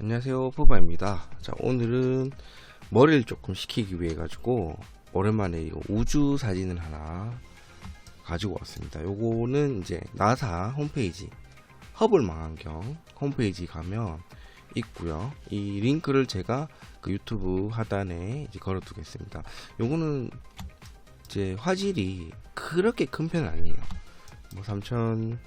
안녕하세요 푸바입니다. 자 오늘은 머리를 조금 식히기 위해 가지고 오랜만에 이거 우주 사진을 하나 가지고 왔습니다. 요거는 이제 나사 홈페이지 허블 망원경 홈페이지 가면 있고요. 이 링크를 제가 그 유튜브 하단에 이제 걸어 두겠습니다. 요거는 이제 화질이 그렇게 큰 편은 아니에요. 뭐 3000,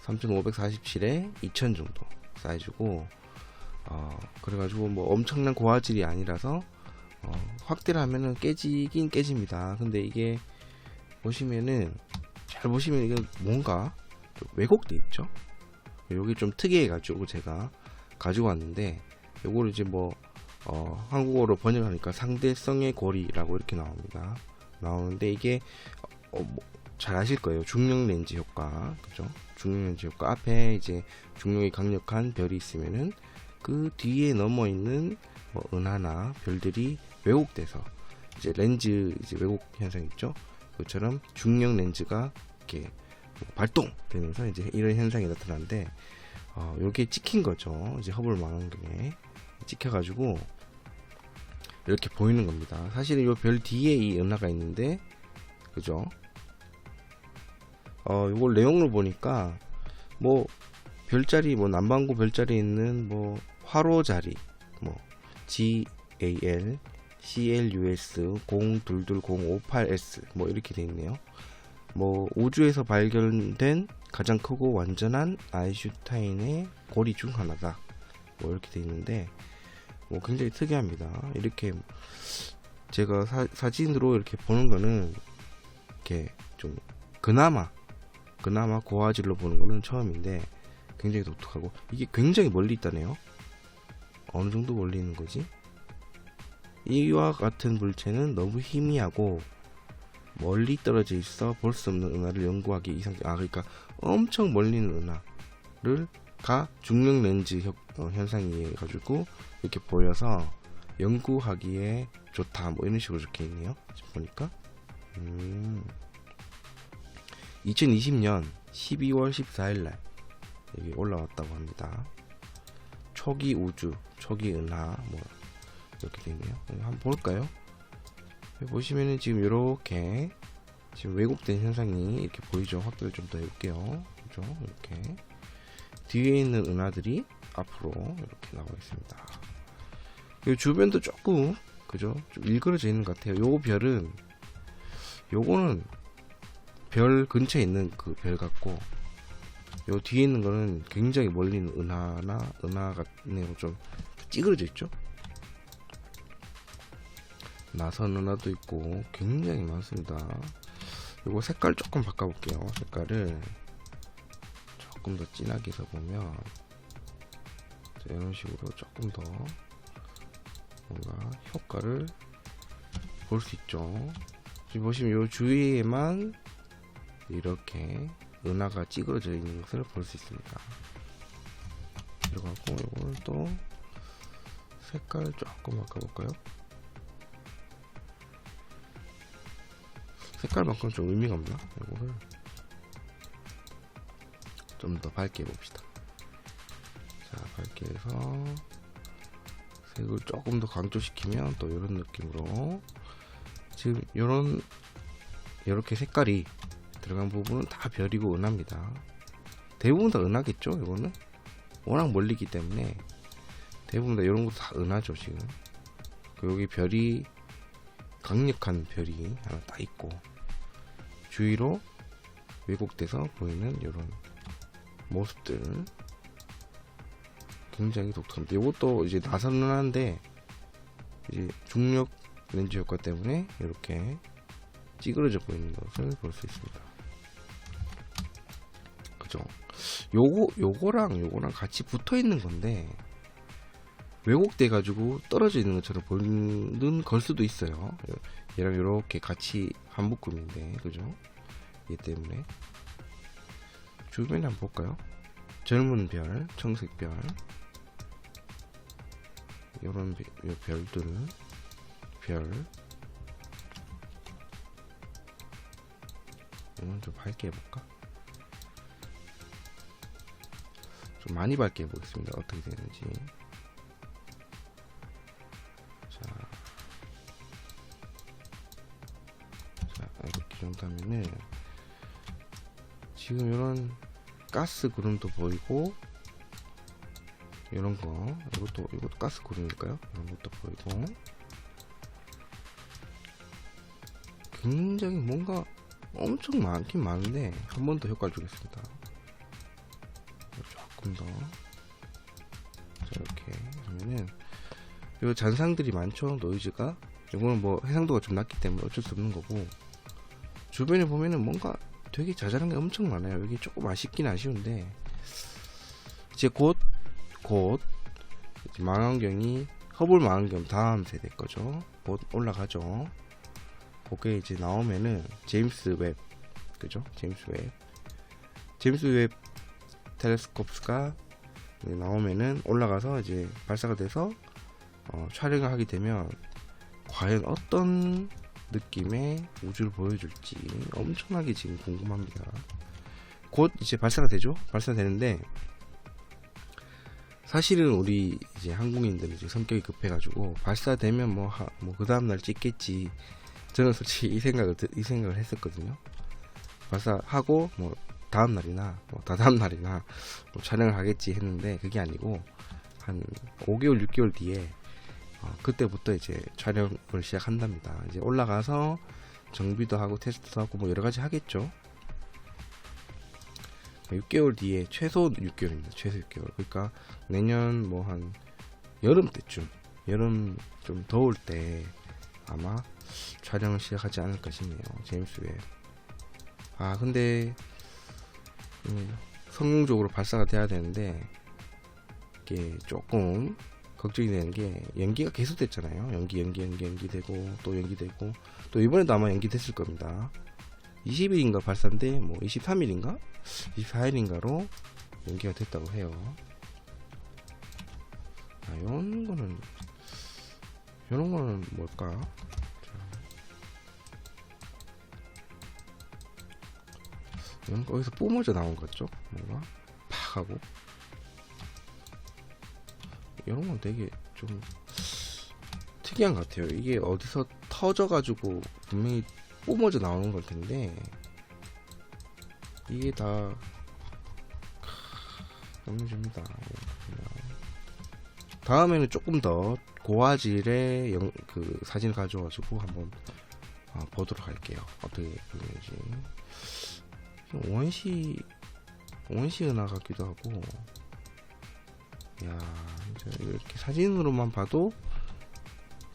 3547에 2000 정도 사이즈고 어, 그래가지고 뭐 엄청난 고화질이 아니라서 어, 확대를 하면은 깨지긴 깨집니다. 근데 이게 보시면은 잘 보시면 이게 뭔가 좀 왜곡돼 있죠. 여기 좀 특이해가지고 제가 가지고 왔는데 요거를 이제 뭐 어, 한국어로 번역하니까 상대성의 고리라고 이렇게 나옵니다. 나오는데 이게 어, 뭐, 잘 아실 거예요. 중력 렌즈 효과, 그죠? 중력 렌즈 효과 앞에 이제 중력이 강력한 별이 있으면은 그 뒤에 넘어 있는 뭐 은하나 별들이 왜곡돼서 이제 렌즈 이제 왜곡 현상 있죠. 그처럼 중력 렌즈가 이렇게 발동되면서 이제 이런 현상이 나타나는데 어, 이렇게 찍힌 거죠. 이제 허블 망원경에 찍혀가지고 이렇게 보이는 겁니다. 사실은 이별 뒤에 이 은하가 있는데 그죠? 어, 이걸 내용을 보니까 뭐 별자리 뭐 남반구 별자리에 있는 뭐 화로 자리 뭐 GAL CLUS 0220558S 뭐 이렇게 돼 있네요. 뭐 우주에서 발견된 가장 크고 완전한 아인슈타인의 고리 중 하나다. 뭐 이렇게 돼 있는데 뭐 굉장히 특이합니다. 이렇게 제가 사, 사진으로 이렇게 보는 거는 이렇게 좀 그나마 그나마 고화질로 보는 거는 처음인데 굉장히 독특하고 이게 굉장히 멀리 있다네요. 어느 정도 멀리 있는 거지? 이와 같은 물체는 너무 희미하고 멀리 떨어져 있어 볼 수 없는 은하를 연구하기 이상 아 그러니까 엄청 멀리 있는 은하를 가 중력 렌즈 현- 어, 현상이 가지고 이렇게 보여서 연구하기에 좋다 뭐 이런 식으로 적혀 있네요. 보니까 음. 2020년 12월 14일 날 여기 올라왔다고 합니다. 초기 우주, 초기 은하 뭐 이렇게 돼 있네요. 여기 한번 볼까요? 여기 보시면은 지금 이렇게 지금 왜곡된 현상이 이렇게 보이죠. 확대를 좀 더 해볼게요. 그죠? 이렇게 뒤에 있는 은하들이 앞으로 이렇게 나와 있습니다. 이 주변도 조금 그죠? 좀 일그러져 있는 것 같아요. 요 별은 요거는 별 근처에 있는 그 별 같고 요 뒤에 있는 거는 굉장히 멀리 있는 은하나 은하 같네요 좀 찌그러져 있죠? 나선 은하도 있고 굉장히 많습니다. 요거 색깔 조금 바꿔볼게요 색깔을. 조금 더 진하게 해서 보면 자, 이런 식으로 조금 더 뭔가 효과를 볼 수 있죠. 지금 보시면 요 주위에만 이렇게 은하가 찌그러져 있는 것을 볼 수 있습니다. 그리고 이걸 또 색깔 조금 바꿔볼까요? 색깔만큼 좀 의미가 없나? 이거를 좀 더 밝게 해봅시다. 자, 밝게 해서 색을 조금 더 강조시키면 또 이런 느낌으로 지금 이런 이렇게 색깔이 들어간 부분은 다 별이고 은하입니다. 대부분 다 은하겠죠, 이거는? 워낙 멀리기 때문에 대부분 다 이런 것도 다 은하죠, 지금. 그 여기 별이 강력한 별이 하나 딱 있고 주위로 왜곡돼서 보이는 이런 모습들 굉장히 독특합니다. 이것도 이제 나선 은하인데 이제 중력 렌즈 효과 때문에 이렇게 찌그러져 보이는 것을 볼 수 있습니다. 요거 요거랑 요거랑 같이 붙어 있는 건데 왜곡돼 가지고 떨어져 있는 것처럼 보이는 걸 수도 있어요. 얘랑 이렇게 같이 한 묶음인데 그죠? 얘 때문에 주변에 한번 볼까요? 젊은 별, 청색 별 이런 별들 별 이건 좀 밝게 해볼까? 많이 밝게 해보겠습니다. 어떻게 되는지. 자, 자 이렇게 정도 하면은 지금 이런 가스 구름도 보이고 이런 거 이것도 이것도 가스 구름일까요? 이런 것도 보이고 굉장히 뭔가 엄청 많긴 많은데 한 번 더 효과를 주겠습니다. 조금 더. 자, 이렇게 하면은 요 잔상들이 많죠 노이즈가? 이거는 뭐 해상도가 좀 낮기 때문에 어쩔 수 없는 거고. 주변에 보면은 뭔가 되게 자잘한 게 엄청 많아요. 여기 조금 아쉽긴 아쉬운데. 이제 곧 곧 망원경이 허블 망원경 다음 세대 거죠. 곧 올라가죠. 그게 이제 나오면은 제임스 웹 그죠? 제임스 웹. 제임스 웹 텔레스콥스가 나오면은 올라가서 이제 발사가 돼서 어, 촬영을 하게 되면 과연 어떤 느낌의 우주를 보여줄지 엄청나게 지금 궁금합니다. 곧 이제 발사가 되죠. 발사되는데 사실은 우리 이제 한국인들이 이제 성격이 급해가지고 발사되면 뭐뭐그 다음 날 찍겠지. 저는 솔직히 이 생각을 드- 이 생각을 했었거든요. 발사하고 뭐 다음 날이나 뭐 다다음 날이나 뭐 촬영을 하겠지 했는데 그게 아니고 한 5개월 6개월 뒤에 어, 그때부터 이제 촬영을 시작한답니다. 이제 올라가서 정비도 하고 테스트도 하고 뭐 여러 가지 하겠죠. 6개월 뒤에 최소 6개월입니다. 최소 6개월. 그러니까 내년 뭐 한 여름 때쯤 여름 좀 더울 때 아마 촬영을 시작하지 않을까 싶네요. 제임스 웹. 아 근데 음, 성공적으로 발사가 돼야 되는데 이게 조금 걱정이 되는 게 연기가 계속됐잖아요. 연기, 연기, 연기, 연기되고 또 연기되고 또 이번에도 아마 연기됐을 겁니다. 20일인가 발사인데 뭐 23일인가 24일인가로 연기가 됐다고 해요. 아, 이런 거는 이런 거는 뭘까? 이런 거 어디서 뿜어져 나온 것 같죠? 뭔가 팍 하고 이런 건 되게 좀 특이한 것 같아요. 이게 어디서 터져가지고 분명히 뿜어져 나오는 걸 텐데 이게 다 넘겨줍니다. 다음에는 조금 더 고화질의 영, 그 사진을 가져와가지고 한번 어, 보도록 할게요. 어떻게 보이는지 원시 원시 은하 같기도 하고 야 이렇게 사진으로만 봐도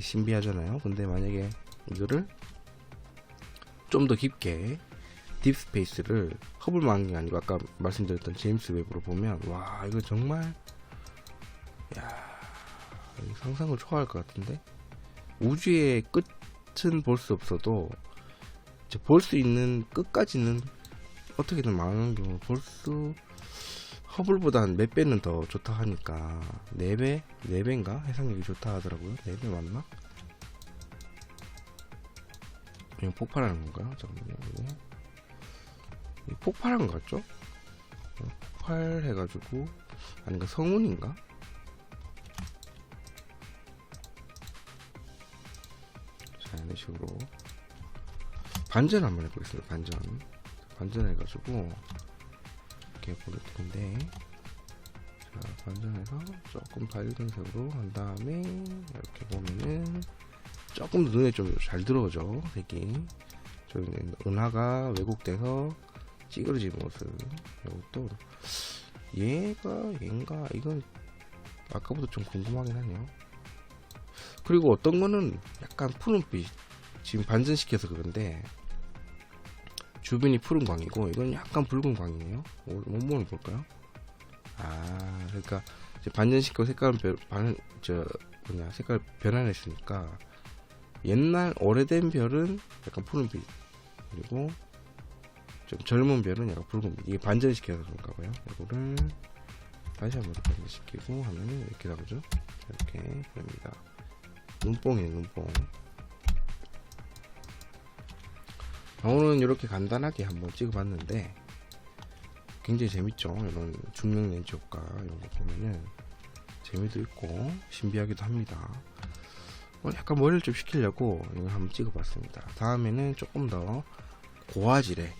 신비하잖아요. 근데 만약에 이거를 좀 더 깊게 딥스페이스를 허블 망원경이 아니고 아까 말씀드렸던 제임스 웹으로 보면 와 이거 정말 야 상상을 초월할 것 같은데 우주의 끝은 볼 수 없어도 볼 수 있는 끝까지는 어떻게든 망원경을 볼수 허블보다 한몇 배는 더 좋다 하니까 4배? 4배인가? 해상력이 좋다 하더라고요 4배 맞나? 이거 폭발하는 건가요? 잠깐만요. 이거 폭발한 거 같죠? 어, 폭발해가지고 아닌가 성운인가? 자 이런 식으로 반전 한번 해보겠습니다 반전 반전해가지고 이렇게 보일 텐데 자 반전해서 조금 밝은 색으로 한 다음에 이렇게 보면은 조금 더 눈에 좀 잘 들어오죠 색이. 저는 은하가 왜곡돼서 찌그러진 모습. 이것도 얘가 얘인가? 이건 아까보다 좀 궁금하긴 하네요. 그리고 어떤 거는 약간 푸른빛. 지금 반전시켜서 그런데 주변이 푸른 광이고 이건 약간 붉은 광이네요. 원본을 볼까요? 아, 그러니까 이제 반전시키고 색깔은 변, 반, 저 뭐냐 색깔 변환했으니까 옛날 오래된 별은 약간 푸른빛 그리고 좀 젊은 별은 약간 붉은빛 이게 반전시켜서 그런가 봐요. 이거를 다시 한번 반전시키고 하면은 이렇게 나오죠. 이렇게 보입니다. 눈뽕이에요, 눈뽕. 오늘은 이렇게 간단하게 한번 찍어봤는데 굉장히 재밌죠. 이런 중력 렌즈 효과 이런 거 보면은 재미도 있고 신비하기도 합니다. 어, 약간 머리를 좀 식히려고 이걸 한번 찍어봤습니다. 다음에는 조금 더 고화질의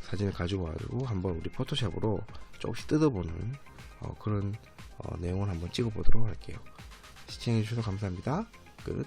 사진을 가지고 와가지고 한번 우리 포토샵으로 조금씩 뜯어보는 어, 그런 어, 내용을 한번 찍어보도록 할게요. 시청해주셔서 감사합니다. 끝.